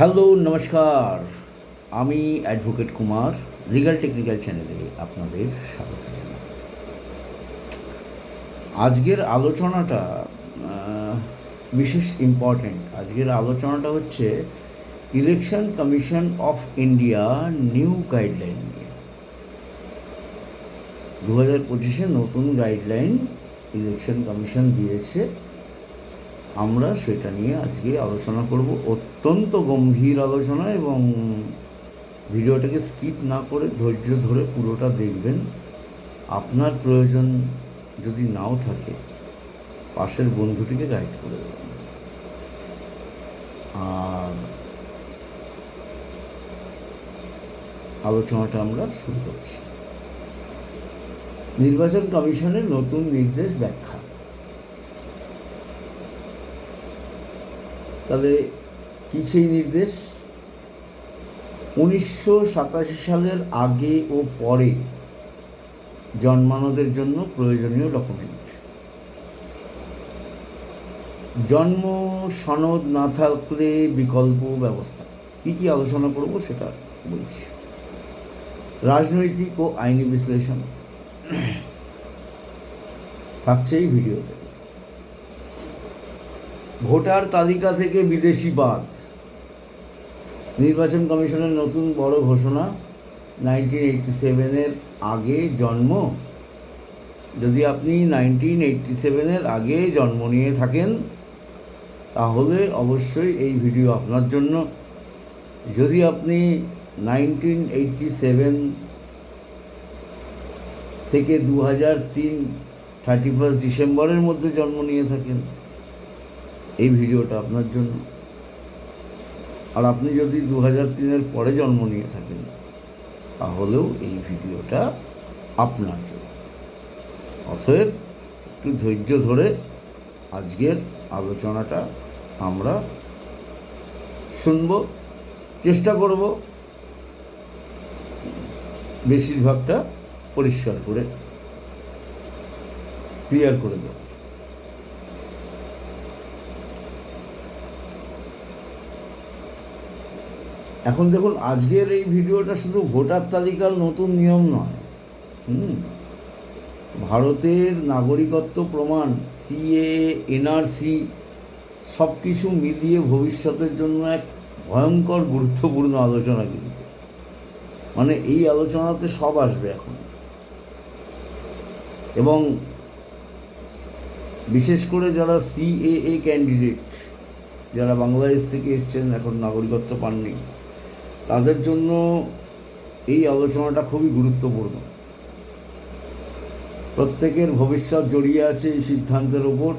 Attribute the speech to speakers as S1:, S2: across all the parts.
S1: Hello, নমস্কার। আমি advocate Kumar legal technical চ্যানেলে আপনাদের স্বাগত জানাই। আজকের আলোচনাটা বিশেষ ইম্পর্ট্যান্ট আজকের আলোচনাটা হচ্ছে election commission of India new guideline নিয়ে। দু হাজার পঁচিশে নতুন গাইডলাইন ইলেকশন কমিশন দিয়েছে। আমরা সেটা নিয়ে আজকে আলোচনা করব। অত্যন্ত গম্ভীর আলোচনা এবং ভিডিওটাকে স্কিপ না করে ধৈর্য ধরে পুরোটা দেখবেন। আপনার প্রয়োজন যদি নাও থাকে, পাশের বন্ধুটিকে গাইড করে দেবেন। আর আলোচনাটা আমরা শুরু করছি। নির্বাচন কমিশনের নতুন নির্দেশ ব্যাখ্যা। তাহলে কী সেই নির্দেশ? উনিশশো সাতাশি সালের আগে ও পরে জন্মানোদের জন্য প্রয়োজনীয় ডকুমেন্ট। জন্ম, সনদ না থাকলে বিকল্প ব্যবস্থা। কী কী আলোচনা করব সেটা বলছি। রাজনৈতিক ও আইনি বিশ্লেষণ। থাকছে এই ভিডিওতে। ভোটার তালিকা থেকে বিদেশি বাদ। নির্বাচন কমিশনের নতুন বড় ঘোষণা নাইনটিন এইটটি সেভেনের আগে জন্ম। যদি আপনি নাইনটিন এইটটি সেভেনের আগে জন্ম নিয়ে থাকেন, তাহলে অবশ্যই এই ভিডিও আপনার জন্য। যদি আপনি নাইনটিন এইটটি সেভেন থেকে দু হাজার তিন থার্টি ফার্স্ট ডিসেম্বরের মধ্যে জন্ম নিয়ে থাকেন এই ভিডিওটা আপনার জন্য। আর আপনি যদি দু হাজার তিনের পরে জন্ম নিয়ে থাকেন, তাহলেও এই ভিডিওটা আপনার জন্য। অতএব একটু ধৈর্য ধরে আজকের আলোচনাটা আমরা শুনব, চেষ্টা করব, বেশিরভাগটা পরিষ্কার করে ক্লিয়ার করে দেওয়া এখন দেখুন, আজকের এই ভিডিওটা শুধু ভোটার তালিকার নতুন নিয়ম নয়। হুম? ভারতের নাগরিকত্ব প্রমাণ, সিএ, এনআরসি সব কিছু মিলিয়ে ভবিষ্যতের জন্য এক ভয়ঙ্কর, গুরুত্বপূর্ণ আলোচনা কিন্তু। মানে এই আলোচনাতে সব আসবে এখন। এবং বিশেষ করে যারা সিএএ ক্যান্ডিডেট যারা বাংলাদেশ থেকে এসছেন, এখন নাগরিকত্ব পাননি তাদের জন্য এই আলোচনাটা খুবই গুরুত্বপূর্ণ। প্রত্যেকের ভবিষ্যৎ জড়িয়ে আছে এই সিদ্ধান্তের ওপর।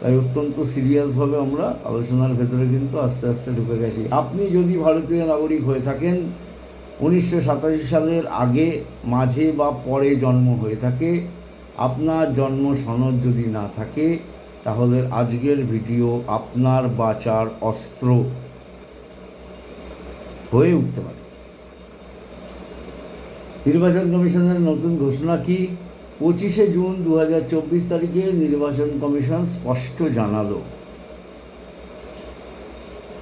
S1: তাই অত্যন্ত সিরিয়াসভাবে আমরা আলোচনার ভেতরে কিন্তু আস্তে আস্তে ঢুকে গেছি। আপনি যদি ভারতীয় নাগরিক হয়ে থাকেন, উনিশশো সাতাশি সালের আগে, মাঝে বা পরে জন্ম হয়ে থাকে। আপনার জন্ম সনদ যদি না থাকে, তাহলে আজকের ভিডিও আপনার বাঁচার অস্ত্র। হয়ে উঠতে পারে। নির্বাচন কমিশনের নতুন ঘোষণা কি? পঁচিশে জুন দু হাজার চব্বিশ তারিখে নির্বাচন কমিশন স্পষ্ট জানালো।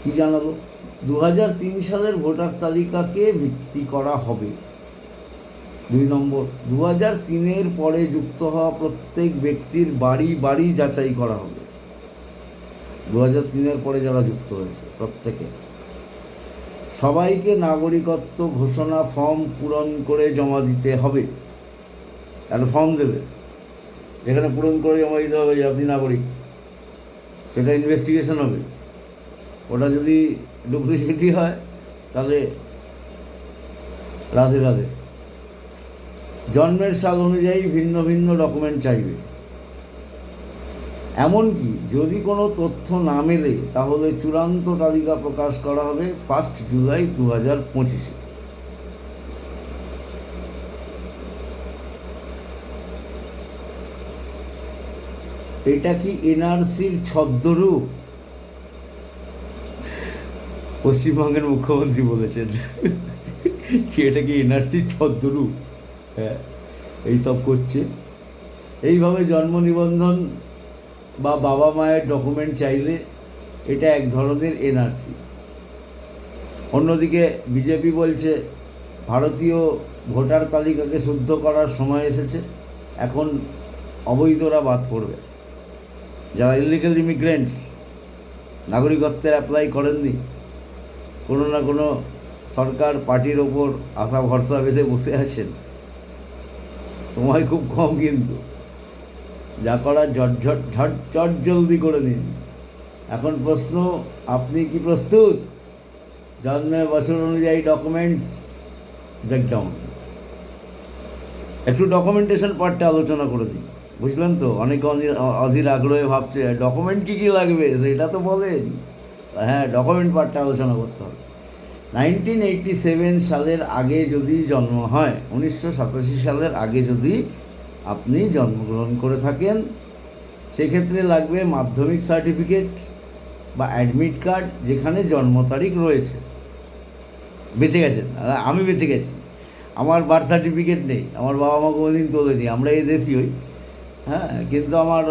S1: কি জানালো? দু হাজার তিন সালের ভোটার তালিকাকে ভিত্তি করা হবে। দুই নম্বর দু হাজার তিনের পরে যুক্ত হওয়া প্রত্যেক ব্যক্তির বাড়ি বাড়ি যাচাই করা হবে। দু হাজার তিনের পরে যারা যুক্ত হয়েছে প্রত্যেকে সবাইকে নাগরিকত্ব ঘোষণা ফর্ম পূরণ করে জমা দিতে হবে। একটা ফর্ম দেবে। যেখানে পূরণ করে জমা দিতে হবে যে আপনি নাগরিক। সেটা ইনভেস্টিগেশন হবে। ওটা যদি ডুপ্লিসিটি হয়, তাহলে রাধে রাধে। জন্মের সাল অনুযায়ী ভিন্ন ভিন্ন ডকুমেন্ট চাইবে। এমনকি যদি কোনো তথ্য না মেলে, তাহলে চূড়ান্ত তালিকা প্রকাশ করা হবে ফার্স্ট জুলাই দু হাজার পঁচিশে। এটা কি এনআরসির ছদ্মরূপ? পশ্চিমবঙ্গের মুখ্যমন্ত্রী বলেছেন। এটা কি এনআরসির ছদ্মরূপ? হ্যাঁ এইসব করছে। এইভাবে জন্ম নিবন্ধন বা বাবা মায়ের ডকুমেন্ট চাইলে এটা এক ধরনের এনআরসি অন্যদিকে বিজেপি বলছে, ভারতীয় ভোটার তালিকাকে শুদ্ধ করার সময় এসেছে, এখন অবৈধরা বাদ পড়বে। যারা ইলিগাল ইমিগ্রেন্টস নাগরিকত্বের অ্যাপ্লাই করেননি, কোনো না কোনো সরকার পার্টির ওপর আশা ভরসা বেঁধে বসে আছেন। সময় খুব কম কিন্তু। যা করা ঝট ঝট ঝট জলদি করে দিন এখন প্রশ্ন, আপনি কি প্রস্তুত? জন্মের বছর অনুযায়ী ডকুমেন্টস ব্রেকডাউন একটু ডকুমেন্টেশন পার্টটা আলোচনা করে দিই। বুঝলেন তো? অনেকে অধীর আগ্রহে ভাবছে ডকুমেন্ট কী কী লাগবে? সেটা তো বলেন। হ্যাঁ ডকুমেন্ট পার্টটা আলোচনা করতে হবে। নাইনটিন এইটটি সেভেন সালের আগে যদি জন্ম হয়, উনিশশো সাতাশি সালের আগে যদি আপনি জন্মগ্রহণ করে থাকেন, সেক্ষেত্রে লাগবে মাধ্যমিক সার্টিফিকেট বা অ্যাডমিট কার্ড যেখানে জন্ম তারিখ রয়েছে। বেঁচে গেছেন, আমি বেঁচে গেছি। আমার বার্থ সার্টিফিকেট নেই, আমার বাবা মা কোনোদিন তোলেনি, আমরা এই দেশি হই। হ্যাঁ কিন্তু আমার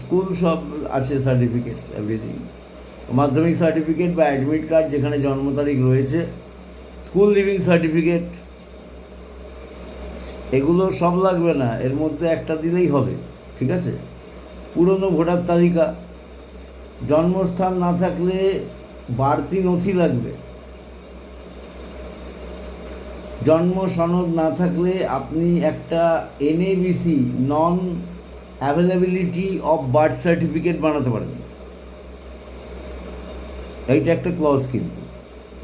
S1: স্কুল সব আছে সার্টিফিকেটস এভরিথিং মাধ্যমিক সার্টিফিকেট বা অ্যাডমিট কার্ড যেখানে জন্ম তারিখ রয়েছে, স্কুল লিভিং সার্টিফিকেট এগুলো সব লাগবে না, এর মধ্যে একটা দিলেই হবে, ঠিক আছে? পুরনো ভোটার তালিকা, জন্মস্থান না থাকলে বাড়তি নথি লাগবে। জন্ম সনদ না থাকলে আপনি একটা NABC non availability of birth certificate বানাতে পারেন। এইটা একটা ক্লজ কিন্তু,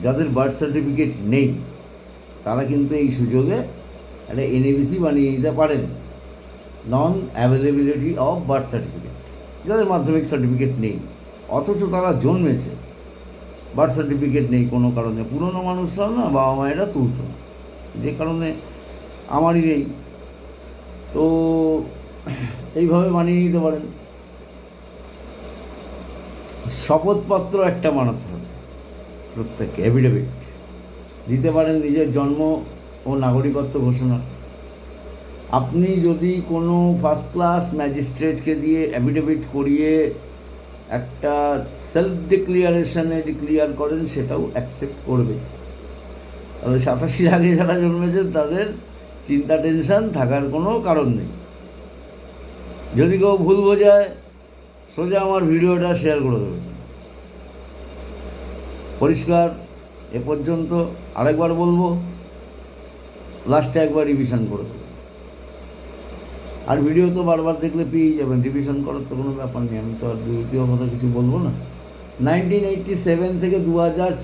S1: যাদের বার্থ সার্টিফিকেট নেই, তারা কিন্তু এই সুযোগে একটা এনএবিসি বানিয়ে নিতে পারেন non availability of birth certificate যাদের মাধ্যমিক সার্টিফিকেট নেই। অথচ তারা জন্মেছে। বার্থ সার্টিফিকেট নেই, কোনো কারণে। পুরনো মানুষরা না, বাবা মায়েরা তুলতো না। যে কারণে আমারই নেই। তো এইভাবে মানিয়ে নিতে পারেন। শপথপত্র একটা বানাতে হবে। প্রত্যেককে এভিডেভিট দিতে পারেন নিজের জন্ম ও নাগরিকত্ব ঘোষণা। আপনি যদি কোনো ফার্স্ট ক্লাস ম্যাজিস্ট্রেটকে দিয়ে অ্যাফিডেভিট করিয়ে একটা সেলফ ডিক্লিয়ারেশনে ডিক্লিয়ার করেন, সেটাও অ্যাকসেপ্ট করবে। তবে সাতাশির আগে যারা জন্মেছে, তাদের চিন্তা টেনশন থাকার কোনো কারণ নেই। যদি কেউ ভুল বোঝায়, সোজা আমার ভিডিওটা শেয়ার করে দেবে পরিষ্কার, এ পর্যন্ত আরেকবার বলব লাস্টে একবার রিভিশন করে দেবো। আর ভিডিও তো বারবার দেখলে পেয়েই যাবেন। রিভিশন করার তো কোনো ব্যাপার নেই। আমি তো আর দ্বিতীয় কথা কিছু বলব না। নাইনটিন এইটটি সেভেন থেকে দু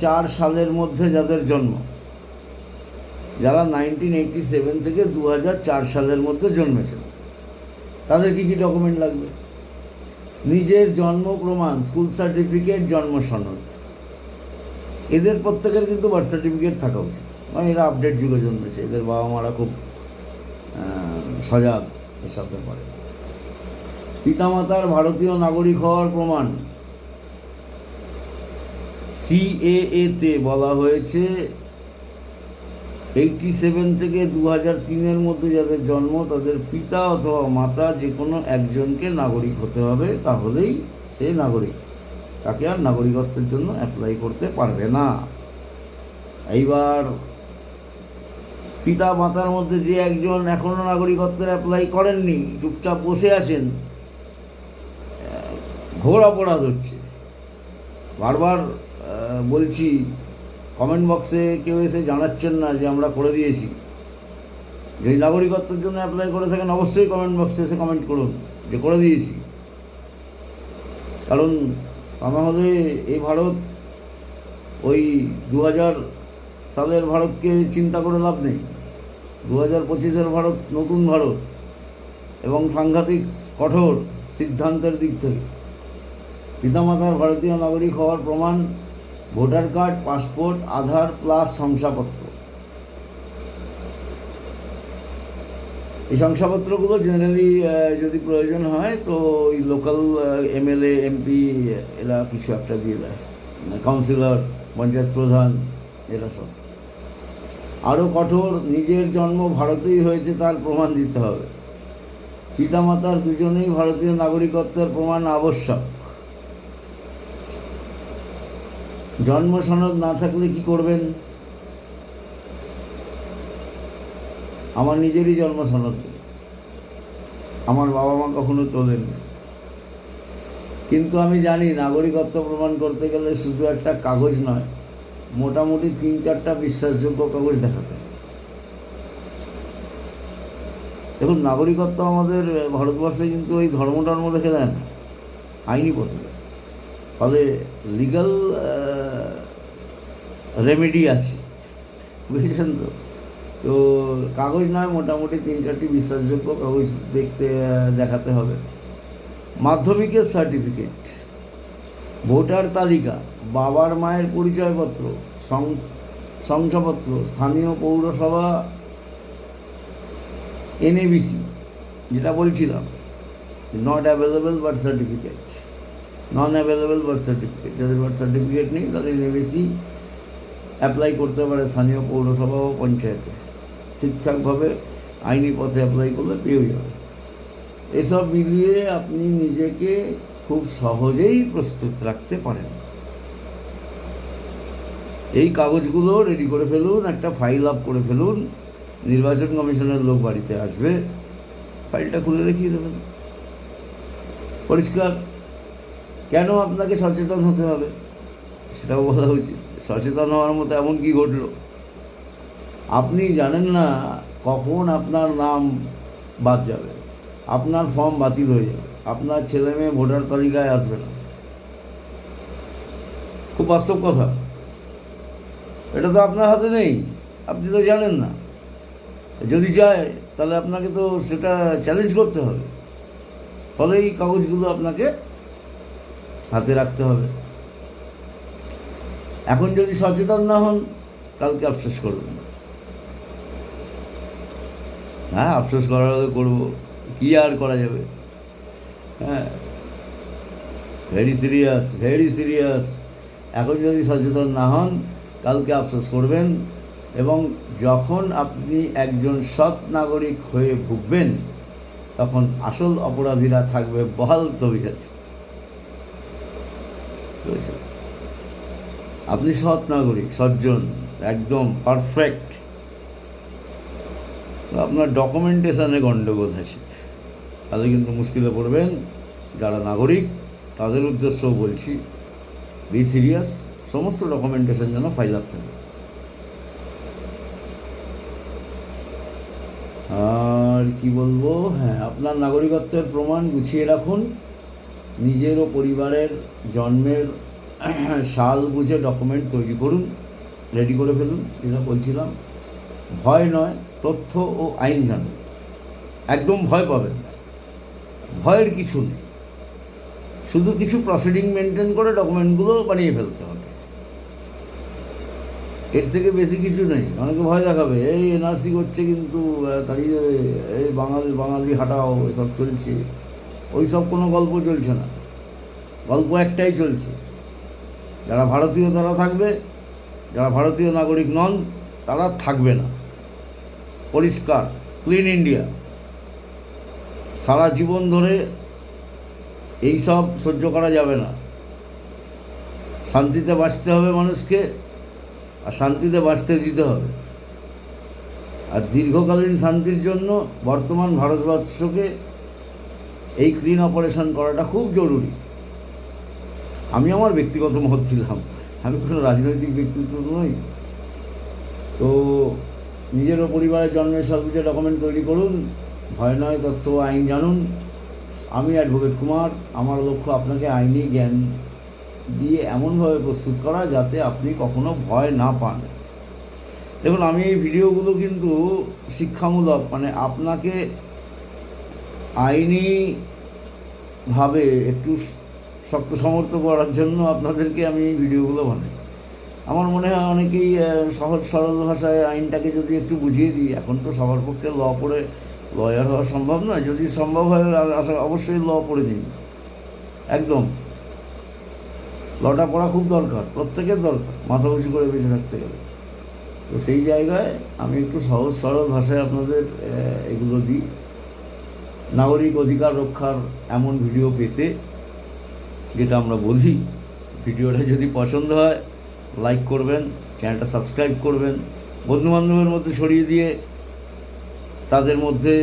S1: চার সালের মধ্যে যাদের জন্ম, যারা নাইনটিন এইটটি সেভেন থেকে দু চার সালের মধ্যে জন্মেছেন, তাদের কী কী ডকুমেন্ট লাগবে? নিজের জন্ম প্রমাণ স্কুল সার্টিফিকেট জন্ম সনদ। এদের প্রত্যেকের কিন্তু বার্থ সার্টিফিকেট থাকা উচিত। কারণ এরা আপডেট যুগে জন্মেছে। এদের বাবা মারা খুব সজাগ এসব ব্যাপারে। পিতামাতার ভারতীয় নাগরিক হওয়ার প্রমাণ। সিএএতে বলা হয়েছে এইটটি সেভেন থেকে দু হাজার তিনের মধ্যে যাদের জন্ম, তাদের পিতা অথবা মাতা যে কোনো একজনকে নাগরিক হতে হবে, তাহলেই সে নাগরিক। তাকে আর নাগরিকত্বের জন্য অ্যাপ্লাই করতে পারবে না। এইবার পিতা মাতার মধ্যে যে একজন এখনও নাগরিকত্বের অ্যাপ্লাই করেননি, চুপচাপ বসে আছেন ঘোর অপরাধ হচ্ছে। বারবার বলছি কমেন্ট বক্সে কেউ এসে জানাচ্ছেন না যে আমরা করে দিয়েছি। যদি নাগরিকত্বের জন্য অ্যাপ্লাই করে থাকেন, অবশ্যই কমেন্ট বক্সে এসে কমেন্ট করুন যে করে দিয়েছি। কারণ তা এই ভারত ওই দু হাজার সালের ভারতকে চিন্তা করে লাভ নেই। দু হাজার পঁচিশের ভারত নতুন ভারত এবং সাংঘাতিক কঠোর সিদ্ধান্তের দিক থেকে। পিতামাতার ভারতীয় নাগরিক হওয়ার প্রমাণ, voter card, passport, Aadhaar plus শংসাপত্র। এই শংসাপত্রগুলো জেনারেলি যদি প্রয়োজন হয় তো ওই লোকাল এমএলএ এমপি এরা কিছু একটা দিয়ে দেয়। কাউন্সিলর পঞ্চায়েত প্রধান, এরা সব। আরও কঠোর, নিজের জন্ম ভারতেই হয়েছে তার প্রমাণ দিতে হবে। পিতামাতার দুজনেই ভারতীয় নাগরিকত্বের প্রমাণ আবশ্যক। জন্ম সনদ না থাকলে কি করবেন? আমার নিজেরই জন্ম সনদ। আমার বাবা মা কখনো তোলেন কিন্তু আমি জানি নাগরিকত্ব প্রমাণ করতে গেলে শুধু একটা কাগজ নয় মোটামুটি তিন চারটা বিশ্বাসযোগ্য কাগজ দেখাতে হবে। দেখুন, নাগরিকত্ব আমাদের ভারতবর্ষে কিন্তু ওই ধর্ম টর্ম দেখে দেয় না। আইনি পথে ফলে লিগাল রেমেডি আছে। বুঝেছেন তো? তো কাগজ নয়, মোটামুটি তিন চারটি বিশ্বাসযোগ্য কাগজ দেখতে দেখাতে হবে। মাধ্যমিকের সার্টিফিকেট ভোটার তালিকা, বাবার মায়ের পরিচয়পত্র শংসাপত্র, স্থানীয় পৌরসভা এনএবিসি যেটা বলছিলাম not available birth certificate non available birth certificate যাদের বার্থ সার্টিফিকেট নেই, তাদের এনএবিসি অ্যাপ্লাই করতে পারে স্থানীয় পৌরসভা ও পঞ্চায়েতে। ঠিকঠাকভাবে আইনি পথে অ্যাপ্লাই করলে পেয়ে যাবে। এসব মিলিয়ে আপনি নিজেকে খুব সহজেই প্রস্তুত রাখতে পারেন। এই কাগজগুলো রেডি করে ফেলুন, একটা ফাইল আপ করে ফেলুন, নির্বাচন কমিশনের লোক বাড়িতে আসবে ফাইলটা খুলে রেখে দেবেন। পরিষ্কার? কেন আপনাকে সচেতন হতে হবে? সেটাও বলা উচিত। সচেতন হওয়ার মতো এমন কি ঘটলো? আপনি জানেন না কখন আপনার নাম বাদ যাবে। আপনার ফর্ম বাতিল হয়ে যাবে। আপনার ছেলে মেয়ে ভোটার তালিকায় আসবে না। খুব বাস্তব কথা। এটা তো আপনার হাতে নেই। আপনি তো জানেন না। যদি যায়, তাহলে আপনাকে তো সেটা চ্যালেঞ্জ করতে হবে। ফলে এই কাগজগুলো আপনাকে হাতে রাখতে হবে। এখন যদি সচেতন না হন, কালকে আফসোস করবেন। হ্যাঁ আফসোস করার করব। কী আর করা যাবে? হ্যাঁ। ভেরি সিরিয়াস ভেরি সিরিয়াস এখন যদি সচেতন না হন, কালকে আফসোস করবেন এবং যখন আপনি একজন সৎ নাগরিক হয়ে ভুগবেন, তখন আসল অপরাধীরা থাকবে বহাল তবিয়ত। আপনি সৎ নাগরিক, সজ্জন, একদম পারফেক্ট আপনার ডকুমেন্টেশনে গণ্ডগোল আছে তাহলে কিন্তু মুশকিলে পড়বেন। যারা নাগরিক, তাদের উদ্দেশ্যও বলছি বি সিরিয়াস সমস্ত ডকুমেন্টেশন যেন ফাইল আপ থাকে। আর কি বলব? হ্যাঁ আপনার নাগরিকত্বের প্রমাণ গুছিয়ে রাখুন। নিজের ও পরিবারের জন্মের সাল বুঝে ডকুমেন্ট তৈরি করুন। রেডি করে ফেলুন, যেটা বলছিলাম। ভয় নয় তথ্য ও আইন জানুন একদম ভয় পাবেন না। ভয়ের কিছু নেই। শুধু কিছু প্রসিডিং মেনটেন করে ডকুমেন্টগুলো বানিয়ে ফেলতে হবে। এর থেকে বেশি কিছু নেই। অনেকে ভয় দেখাবে, এই এনআরসি করছে কিন্তু তাড়িয়ে এই বাঙালি বাঙালি, হাঁটাও, এসব চলছে। ওই সব কোনো গল্প চলছে না। গল্প একটাই চলছে। যারা ভারতীয় তারা থাকবে, যারা ভারতীয় নাগরিক নন, তারা থাকবে না। পরিষ্কার ক্লিন ইন্ডিয়া সারা জীবন ধরে এই সব সহ্য করা যাবে না। শান্তিতে বাঁচতে হবে মানুষকে, আর শান্তিতে বাঁচতে দিতে হবে। আর দীর্ঘকালীন শান্তির জন্য বর্তমান ভারতবর্ষকে এই ক্লিন অপারেশন করাটা খুব জরুরি। আমি আমার ব্যক্তিগত মত দিলাম আমি কোনো রাজনৈতিক ব্যক্তিত্ব নই। তো নিজের ও পরিবারের জন্মের কিছু ডকুমেন্ট তৈরি করুন, ভয় নয়, তথ্য আইন জানুন। আমি অ্যাডভোকেট কুমার, আমার লক্ষ্য আপনাকে আইনি জ্ঞান দিয়ে এমনভাবে প্রস্তুত করা যাতে আপনি কখনো ভয় না পান। দেখুন, আমি এই ভিডিওগুলো কিন্তু শিক্ষামূলক মানে আপনাকে আইনিভাবে একটু শক্ত সমর্থ করার জন্য আপনাদেরকে আমি এই ভিডিওগুলো বানাই। আমার মনে হয় অনেকেই সহজ সরল ভাষায় আইনটাকে যদি একটু বুঝিয়ে দিই, এখন তো সবার পক্ষে ল পড়ে লয়ার হওয়া সম্ভব নয়। যদি সম্ভব হয় আসলে অবশ্যই ল পড়ে দিন। একদম। লটা পড়া খুব দরকার, প্রত্যেকের দরকার, মাথা উঁচু করে বেঁচে থাকতে গেলে। তো সেই জায়গায় আমি একটু সহজ সরল ভাষায় আপনাদের এগুলো দিই। নাগরিক অধিকার রক্ষার এমন ভিডিও পেতে, যেটা আমরা বলি, ভিডিওটা যদি পছন্দ হয় লাইক করবেন চ্যানেলটা সাবস্ক্রাইব করবেন, বন্ধুবান্ধবের মধ্যে ছড়িয়ে দিয়ে তাদের মধ্যে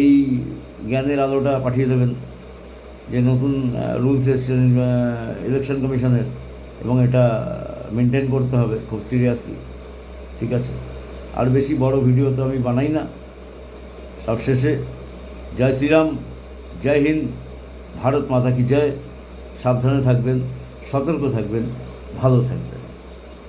S1: এই জ্ঞানের আলোটা পাঠিয়ে দেবেন, যে নতুন রুলস এসছেন ইলেকশন কমিশনের এবং এটা মেনটেন করতে হবে খুব সিরিয়াসলি ঠিক আছে? আর বেশি বড় ভিডিও তো আমি বানাই না। সবশেষে জয় শ্রীরাম, জয় হিন্দ, ভারত মাতা কি জয়? সাবধানে থাকবেন, সতর্ক থাকবেন। ভালো থাকবেন